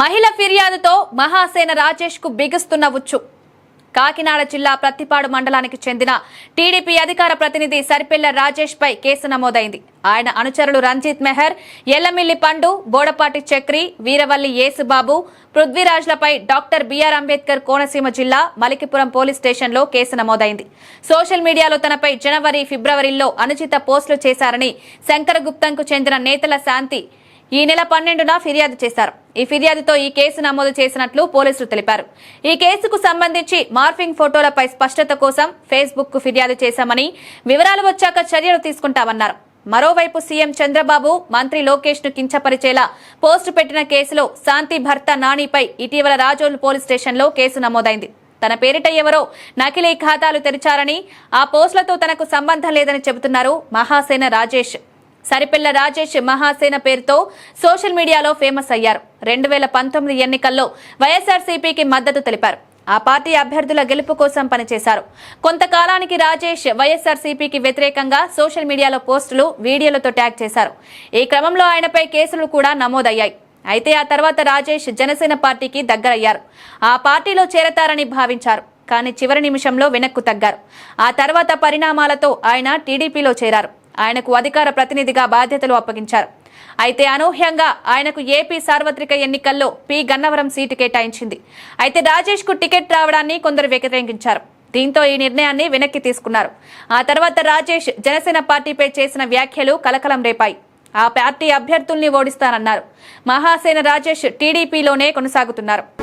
మహిళ ఫిర్యాదుతో మహాసేన రాజేష్కు బిగుస్తున్న ఉచ్చు. కాకినాడ జిల్లా ప్రత్తిపాడు మండలానికి చెందిన టీడీపీ అధికార ప్రతినిధి సరిపెల్ల రాజేష్ పై కేసు నమోదైంది. ఆయన అనుచరులు రంజిత్ మెహర్ ఎల్లమిల్లి పండు బోడపాటి చక్రి వీరవల్లి యేసుబాబు పృథ్వీరాజ్లపై డాక్టర్ బిఆర్ అంబేద్కర్ కోనసీమ జిల్లా మలికిపురం పోలీస్ స్టేషన్లో కేసు నమోదైంది. సోషల్ మీడియాలో తనపై జనవరి ఫిబ్రవరిలో అనుచిత పోస్టులు చేశారని శంకరగుప్తంకు చెందిన నేతల శాంతి ఈ నెల పన్నెండున ఫిర్యాదు చేశారు. ఈ ఫిర్యాదుతో ఈ కేసు నమోదు చేసినట్లు పోలీసులు తెలిపారు. ఈ కేసుకు సంబంధించి మార్ఫింగ్ ఫోటోలపై స్పష్టత కోసం ఫేస్బుక్కు ఫిర్యాదు చేశామని వివరాలు వచ్చాక చర్యలు తీసుకుంటామన్నారు. మరోవైపు సీఎం చంద్రబాబు మంత్రి లోకేష్ను కించపరిచేలా పోస్టు పెట్టిన కేసులో శాంతి భర్త నానిపై ఇటీవల రాజోలు పోలీస్ స్టేషన్లో కేసు నమోదైంది. తన పేరిట ఎవరో నకిలీ ఖాతాలు తెరిచారని ఆ పోస్టులతో తనకు సంబంధం లేదని చెబుతున్నారు మహాసేన రాజేష్. సరిపిల్ల రాజేష్ మహాసేన పేరుతో సోషల్ మీడియాలో ఫేమస్ అయ్యారు. రెండు వేల పంతొమ్మిది ఎన్నికల్లో వైఎస్ఆర్సీపీకి మద్దతు తెలిపారు. ఆ పార్టీ అభ్యర్థుల గెలుపు కోసం పనిచేశారు. కొంతకాలానికి రాజేష్ వైఎస్ఆర్సీపీకి వ్యతిరేకంగా సోషల్ మీడియాలో పోస్టులు వీడియోలతో ట్యాగ్ చేశారు. ఈ క్రమంలో ఆయనపై కేసులు కూడా నమోదయ్యాయి. అయితే ఆ తర్వాత రాజేష్ జనసేన పార్టీకి దగ్గరయ్యారు. ఆ పార్టీలో చేరతారని భావించారు. కానీ చివరి నిమిషంలో వెనక్కు తగ్గారు. ఆ తర్వాత పరిణామాలతో ఆయన టీడీపీలో చేరారు. ఆయనకు అధికార ప్రతినిధిగా బాధ్యతలు అప్పగించారు. అయితే అనూహ్యంగా ఆయనకు ఏపీ సార్వత్రిక ఎన్నికల్లో పి. గన్నవరం సీటు కేటాయించింది. అయితే రాజేష్కు టికెట్ రావడాన్ని కొందరు వ్యతిరేకించారు. దీంతో ఈ నిర్ణయాన్ని వెనక్కి తీసుకున్నారు. ఆ తర్వాత రాజేష్ జనసేన పార్టీపై చేసిన వ్యాఖ్యలు కలకలం రేపాయి. ఆ పార్టీ అభ్యర్థుల్ని ఓడిస్తానన్నారు. మహాసేన రాజేష్ టీడీపీలోనే కొనసాగుతున్నారు.